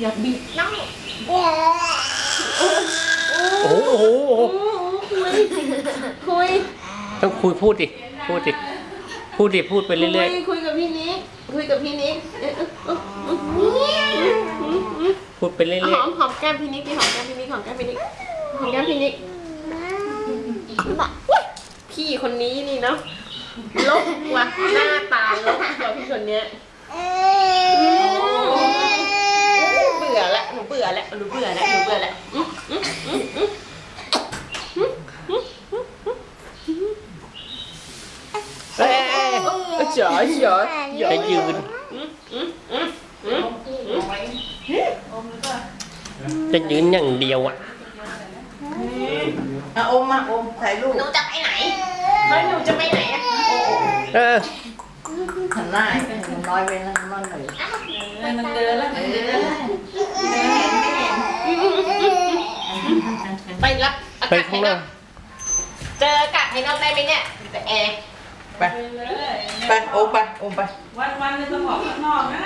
อย่าบิดน้องโอ้โหโอ้โหโอ้โหโอ้คุยคุยต้องคุยพูดดิพูดดิพูดดิพูดไปเรื่อยคุยคุยกับพี่นิกคุยกับพี่นิกเอ๊ะเอ๊ะเอ๊ะเอ๊ะๆพูดไปเรื่หอยอมหอมแก้มพี่นิกดิหอมแก้มพี่นิกหอมแก้มพี่นิกหอมแก้มพี่นิกพี่คนนี้นี่เนาะลกว่ะหน้าตาลกกว่าพี่คนเนี้ยเบื่อแล้ว หนูเบื่อแล้วหนูเบื่อแล้วหนูเบื่อแล้วอื้ออื้ออื้ออื้อๆเอ้ยจ๋อจ๋อจะยืนจะยืนอย่างเดียวอะอะอมมาอมถ่ายรูปหนูจะไปไหนแล้วหนูจะไปไหนอะเออหันหน้าให้เป็นอย่างน้อยไปนะมันหน่อยมันเดินแล้ว รับอาไปกาศข้าภางยนนออกกเจออากาศภายนอกได้ไหมเนี่ยแต่แอร์ ไป ไปอมไปอมไป วันวันๆนึงต้องออกข้างนอกนะ